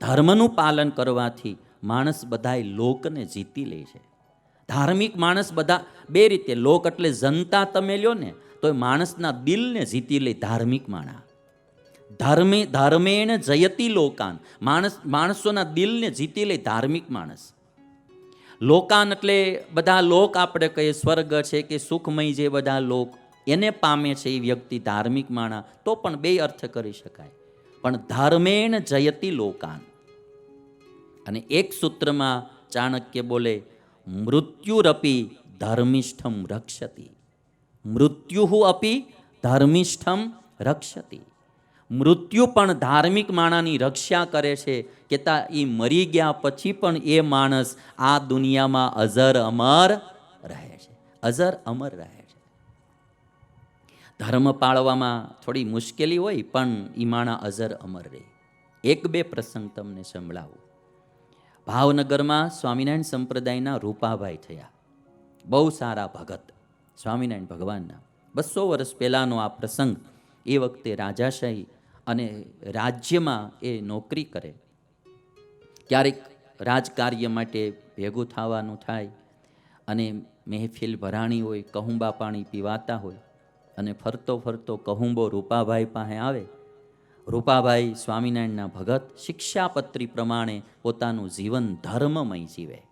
ધર્મનું પાલન કરવાથી માણસ બધાય લોકને જીતી લે છે. ધાર્મિક માણસ બધા બે રીતે, લોક એટલે જનતા તમે લ્યો ને તો એ માણસના દિલને જીતી લે ધાર્મિક માણા. ધર્મે, ધર્મેણ જયતી લોકાન, માણસ, માણસોના દિલને જીતી લે ધાર્મિક માણસ. લોકાન એટલે બધા લોક આપણે કહીએ, સ્વર્ગ છે કે સુખમય જે બધા લોક, એને પામે છે એ વ્યક્તિ ધાર્મિક માણા, તો પણ બે અર્થ કરી શકાય. પણ ધર્મેણ જયતી લોકાન. અને એક સૂત્રમાં ચાણક્ય બોલે, મૃત્યુરપી ધર્મિષ્ઠમ રક્ષતી. મૃત્યુ અપી ધર્મિષ્ઠમ રક્ષતી. મૃત્યુ પણ ધાર્મિક માણાની રક્ષા કરે છે કે તા એ મરી ગયા પછી પણ એ માણસ આ દુનિયામાં અઝર અમર રહે છે. અઝર અમર રહે છે. ધર્મ પાળવામાં થોડી મુશ્કેલી હોય, પણ ઈમાણા અઝર અમર રહે એક બે પ્રસંગ તમને સંભળાવું. ભાવનગરમાં સ્વામિનારાયણ સંપ્રદાયના રૂપાભાઈ થયા. બહુ સારા ભગત સ્વામિનારાયણ ભગવાનના. બસો વર્ષ પહેલાંનો આ પ્રસંગ એ વખતે રાજાશાહી અને રાજ્યમાં એ નોકરી કરે. ક્યારેક રાજકાર્ય માટે ભેગું થવાનું થાય અને મહેફિલ ભરાણી હોય, કહુંબા પાણી પીવાતા હોય અને ફરતો ફરતો કહુંબો રૂપાભાઈ પાસે આવે. રૂપાભાઈ સ્વામિનારાયણના ભગત શિક્ષાપત્રી પ્રમાણે પોતાનું જીવન ધર્મમય જીવે.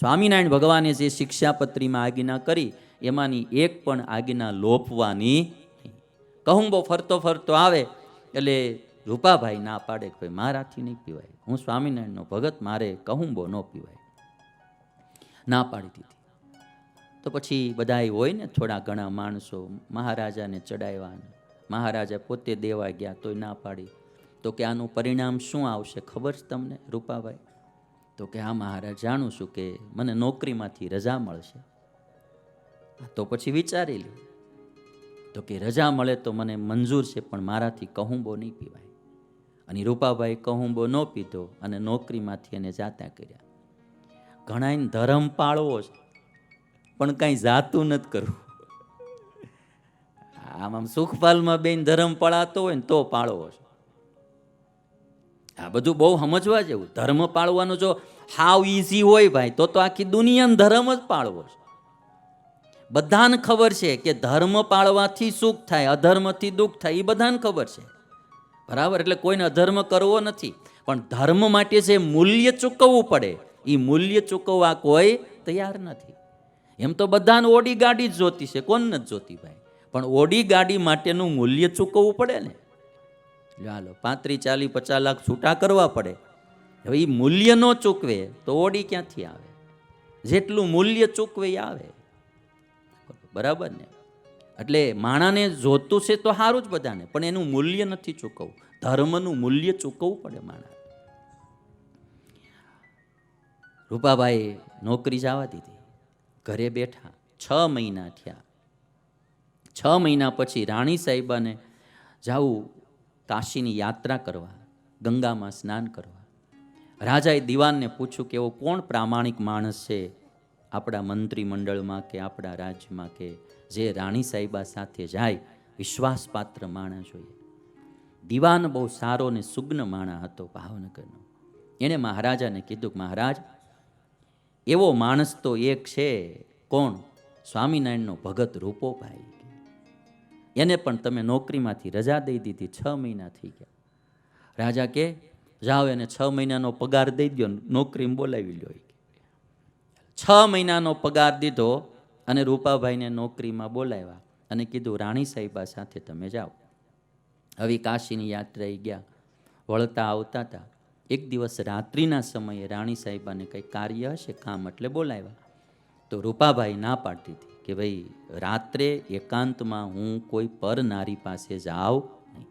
સ્વામિનારાયણ ભગવાને જે શિક્ષાપત્રીમાં આજ્ઞા કરી, એમાંની એક પણ આજ્ઞા લોપવાની કહુંબો ફરતો ફરતો આવે, એટલે રૂપાભાઈ ના પાડે કે ભાઈ મારાથી નહીં પીવાય. હું સ્વામિનારાયણનો ભગત, મારે કહુંબો ન પીવાય. ના પાડી દીધી. તો પછી બધાય હોય ને થોડા ઘણા માણસો મહારાજાને ચડાવ્યા મહારાજા પોતે દેવા ગયા તોય ના પાડી. તો કે આનું પરિણામ શું આવશે ખબર છે તમને, રૂપાભાઈ? તો કે હા મહારાજ, જાણું છું કે મને નોકરીમાંથી રજા મળશે. તો પછી વિચારી લ્યો. તો કે રજા મળે તો મને મંજૂર છે, પણ મારાથી કહુંબો નહીં પીવાય. અને રૂપાભાઈ કહુંબો ન પીધો અને નોકરીમાંથી એને જાતા કર્યા. ઘણાને ધર્મ પાળવો છે. પણ કાંઈ જાતું નથી કરવું. આમ આમ સુખપાલમાં બેન ધર્મ પાળાતો હોય ને તો પાળવો છે આ બધું બહુ સમજવા જેવું. ધર્મ પાળવાનો જો હાવ ઇઝી હોય ભાઈ, તો તો આખી દુનિયાનો ધર્મ જ પાળવો છે. બધાને ખબર છે કે ધર્મ પાળવાથી સુખ થાય, અધર્મથી દુઃખ થાય એ બધાને ખબર છે. બરાબર? એટલે કોઈને અધર્મ કરવો નથી. પણ ધર્મ માટે જે મૂલ્ય ચૂકવવું પડે એ મૂલ્ય ચૂકવવા કોઈ તૈયાર નથી. એમ તો બધાને ઓડી ગાડી જ જોતી છે. કોણ નથી જોતી ભાઈ? પણ ઓડી ગાડી માટેનું મૂલ્ય ચૂકવવું પડે ને. ચાલો પાંત્રીસ, ચાલીસ, પચાસ લાખ છૂટા કરવા પડે. હવે એ મૂલ્ય ન ચૂકવે તો ઓડી ક્યાંથી આવે? જેટલું મૂલ્ય ચૂકવે એ આવે. બરાબર ને? એટલે માણાને જોતું છે તો સારું જ બધાને, પણ એનું મૂલ્ય નથી ચૂકવવું. ધર્મનું મૂલ્ય ચૂકવવું પડે માણા રૂપાભાઈ નોકરી જવા દીધી. ઘરે બેઠા, છ મહિના થયા. છ મહિના પછી રાણી સાહેબાને જાવું કાશીની યાત્રા કરવા, ગંગામાં સ્નાન કરવા. રાજાએ દિવાનને પૂછ્યું કે એવો કોણ પ્રામાણિક માણસ છે આપણા મંત્રીમંડળમાં કે આપણા રાજ્યમાં કે જે રાણી સાહેબા સાથે જાય, વિશ્વાસપાત્ર માણસ જોઈએ. દિવાન બહુ સારો ને સુગ્ન માણા હતો ભાવનગરનો. એણે મહારાજાને કીધું કે મહારાજ એવો માણસ તો એક છે કોણ? સ્વામિનારાયણનો ભગત રૂપોભાઈ એને પણ તમે નોકરીમાંથી રજા દઈ દીધી છ મહિના થઈ ગયા. રાજા કે, જાઓ એને છ મહિનાનો પગાર દઈ દો નોકરીમાં બોલાવી લ્યો. છ મહિનાનો પગાર દીધો અને રૂપાભાઈને નોકરીમાં બોલાવ્યા અને કીધું, રાણી સાહેબા સાથે તમે જાઓ. હવે કાશીની યાત્રાએ ગયા. વળતા આવતા હતા. એક દિવસ રાત્રિના સમયે રાણી સાહેબાને કંઈ કાર્ય હશે, કામ એટલે બોલાવ્યા. તો રૂપાભાઈ ના પાડતી હતી કે ભાઈ, રાત્રે એકાંતમાં હું કોઈ પર નારી પાસે જાઉં નહીં.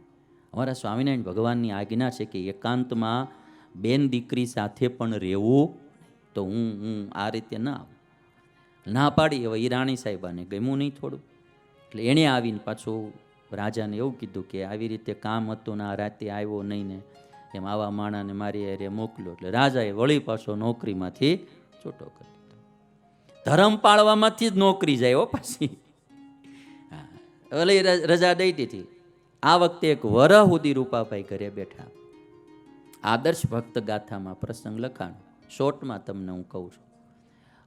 અમારા સ્વામિનારાયણ ભગવાનની આજ્ઞા છે કે એકાંતમાં બેન દીકરી સાથે પણ રહેવું તો હું હું આ રીતે ના આવું. ના પાડી હવે એ રાણી સાહેબાને ગમ્યું નહીં થોડું. એટલે એણે આવીને પાછું રાજાને એવું કીધું કે આવી રીતે કામ હતું ને આ રાતે આવ્યો નહીં ને એમ આવા માણાને મારી અરે મોકલ્યો એટલે રાજાએ વળી પાછો નોકરીમાંથી છૂટો કરી દીધો. ધર્મ પાળવામાંથી જ નોકરી જાય હો પાછી. હા, ભલે રજા દઈ દીધી. આ વખતે એક વરહ સુધી રૂપાભાઈ ઘરે બેઠા. આદર્શ ભક્ત ગાથામાં પ્રસંગ લખાણ. શોર્ટમાં તમને હું કહું છું.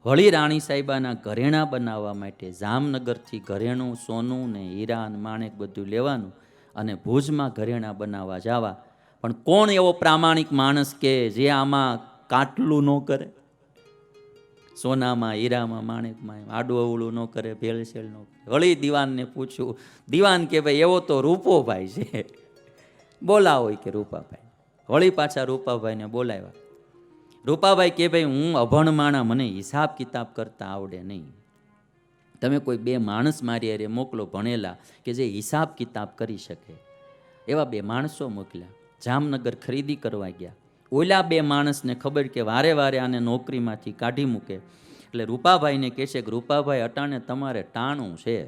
વળી રાણી સાહેબાના ઘરેણાં બનાવવા માટે જામનગરથી ઘરેણું, સોનું ને હીરા અને માણેક બધું લેવાનું અને ભુજમાં ઘરેણાં બનાવવા જવા પણ કોણ એવો પ્રામાણિક માણસ કે જે આમાં કાટલું ન કરે? સોનામાં, હીરામાં, માણેકમાં આડું અવળું ન કરે, ભેળસેળ ન કરે. વળી દિવાનને પૂછ્યું, દિવાન કે ભાઈ, એવો તો રૂપોભાઈ છે. બોલાવો કે રૂપાભાઈ. વળી પાછા રૂપાભાઈને બોલાવ્યા. રૂપાભાઈ કે ભાઈ, હું અભણ માણા, મને હિસાબ કિતાબ કરતા આવડે નહીં. તમે કોઈ બે માણસ મારી અરે મોકલો ભણેલા કે જે હિસાબ કિતાબ કરી શકે. એવા બે માણસો મોકલ્યા. જામનગર ખરીદી કરવા ગયા. ઓલા બે માણસને ખબર કે વારે વારે આને નોકરીમાંથી કાઢી મૂકે. એટલે રૂપાભાઈને કહે છે કે, રૂપાભાઈ, અટાણે તમારે ટાણું છે.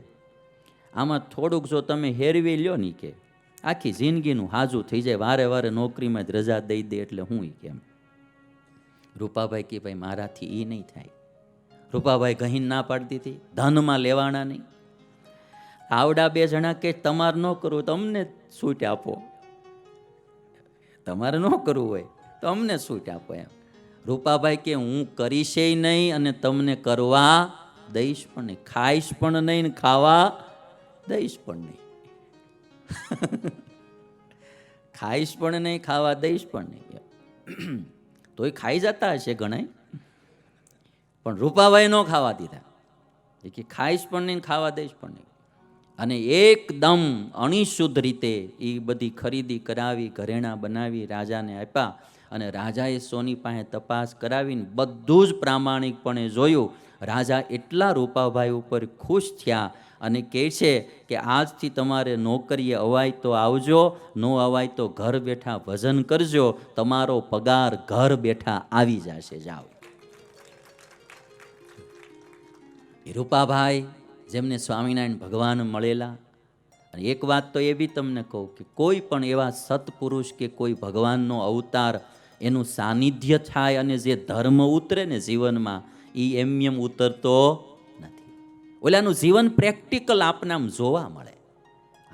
આમાં થોડુંક જો તમે હેરવી લ્યો ને કે. આખી જિંદગીનું હાજું થઈ જાય. વારે વારે નોકરીમાં જ રજા દઈ દે એટલે હું કેમ? રૂપાભાઈ કે, ભાઈ, મારાથી એ નહીં થાય. રૂપાભાઈ કહીને ના પાડતી હતી ધનમાં લેવાના નહીં. આવડા બે જણા કે, તમારે ન કરો તમને છૂટ આપો. તમારે ન કરવું હોય તો અમને છૂટ આપો એમ. રૂપાભાઈ કે, હું કરીશે નહીં અને તમને કરવા દઈશ પણ નહીં, ખાઈશ પણ નહીં ને ખાવા દઈશ પણ નહીં. ખાઈશ પણ નહીં, ખાવા દઈશ પણ નહીં તોય ખાઈ જતા હશે ઘણાય. પણ રૂપાભાઈ ન ખાવા દીધા. એ કે, ખાઈશ પણ નહીં ખાવા દઈશ પણ નહીં. અને એકદમ અણિશુદ્ધ રીતે એ બધી ખરીદી કરાવી, ઘરેણાં બનાવી, રાજાને આપ્યા અને રાજાએ સોની પાસે તપાસ કરાવીને બધું જ પ્રામાણિકપણે જોયું. રાજા એટલા રૂપાભાઈ ઉપર ખુશ થયા અને કહે છે કે આજથી તમારે નોકરીએ અવાય તો આવજો, ન અવાય તો ઘર બેઠા ભજન કરજો, તમારો પગાર ઘર બેઠા આવી જશે, જાઓ. રૂપાભાઈ જેમને સ્વામિનારાયણ ભગવાન મળેલા. અને એક વાત તો એ બી તમને કહું કે કોઈ પણ એવા સત્પુરુષ કે કોઈ ભગવાનનો અવતાર એનું સાનિધ્ય થાય અને જે ધર્મ ઉતરે ને જીવનમાં એ એમ એમ ઉતરતો નથી. ઓલાનું જીવન પ્રેક્ટિકલ આપનામ જોવા મળે.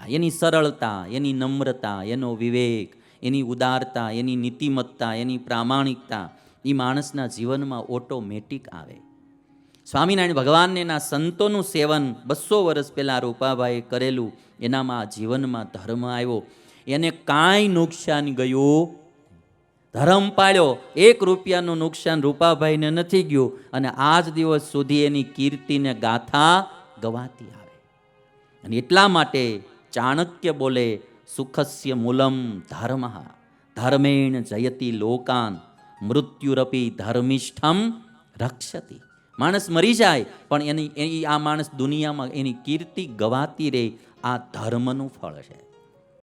એની સરળતા, એની નમ્રતા, એનો વિવેક, એની ઉદારતા, એની નીતિમત્તા, એની પ્રામાણિકતા એ માણસના જીવનમાં ઓટોમેટિક આવે. સ્વામિનારાયણ ભગવાનને સંતોનું સેવન બસો વર્ષ પહેલાં રૂપાભાઈએ કરેલું, એનામાં જીવનમાં ધર્મ આવ્યો. એને કાંઈ નુકસાન ગયું ધર્મ પાળ્યો. એક રૂપિયાનું નુકસાન રૂપાભાઈને નથી ગયું અને આજ દિવસ સુધી એની કીર્તિને ગાથા ગવાતી આવે. અને એટલા માટે ચાણક્ય બોલે, સુખસ્ય મૂલમ ધર્મ, ધર્મેણ જયતિ લોકાન, મૃત્યુરપી ધર્મિષ્ઠમ રક્ષતી. માણસ મરી જાય, પણ એની એની આ માણસ દુનિયામાં એની કીર્તિ ગવાતી રહે, આ ધર્મનું ફળ છે.